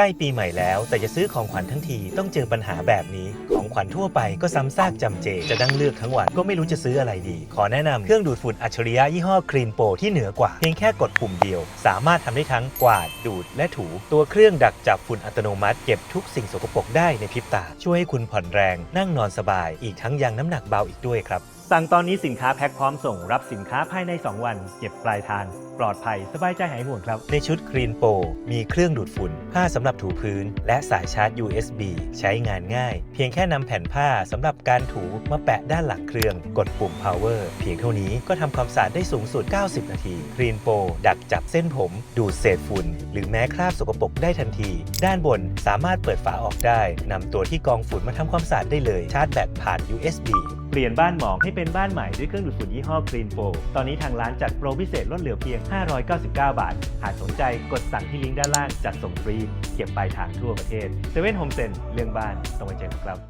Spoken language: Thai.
ล้ปีใหม่แล้ว แต่จะซื้อของขวัญทั้งทีต้องเจอปัญหาแบบนี้ ของขวัญทั่วไปก็ซ้ำซากจำเจ จะนั่งเลือกทั้งวันก็ไม่รู้จะซื้ออะไรดี ขอแนะนำเครื่องดูดฝุ่นอัจฉริยะยี่ห้อ Clean Pro ที่เหนือกว่า เพียงแค่กดปุ่มเดียว สามารถทำได้ทั้งกวาดดูดและถูตัวเครื่องดักจับฝุ่นอัตโนมัติเก็บทุกสิ่งสกปรกได้ในพริบตา ช่วยให้คุณผ่อนแรง นั่งนอนสบาย อีกทั้งยังน้ำหนักเบาอีกด้วยครับ สั่งตอนนี้สินค้าแพ็คพร้อมส่งรับสินค้าภายใน 2 วัน เก็บปลายทาง ปลอดภัย สบายใจหายห่วงครับ ในชุด Green Pro มีเครื่องดูดฝุ่น ผ้าสำหรับถูพื้น และสายชาร์จ USB ใช้งานง่าย เพียงแค่นำแผ่นผ้าสำหรับการถูมาแปะด้านหลังเครื่อง กดปุ่ม power เพียงเท่านี้ก็ทำความสะอาดได้สูงสุด 90 นาที Green Pro ดักจับเส้นผม ดูดเศษฝุ่น หรือแม้คราบสกปรกได้ทันที ด้านบนสามารถเปิดฝาออกได้นำตัวที่กองฝุ่นมาทำความสะอาดได้เลยชาร์จแบตผ่าน USB เปลี่ยนบ้านหมองให้เป็น็นบ้านใหม่ด้วยเครื่องดูดฝุ่นยี่ห้อ Green Pro ตอนนี้ทางร้านจัดโปรพิเศษลดเหลือเพียง 599 บาท หากสนใจกดสั่งที่ลิงก์ด้านล่างจัดส่งฟรี เก็บปลายทางทั่วประเทศเซเว่นโฮมเซ็นเรื่องบ้านต้องไปเจอกันครับ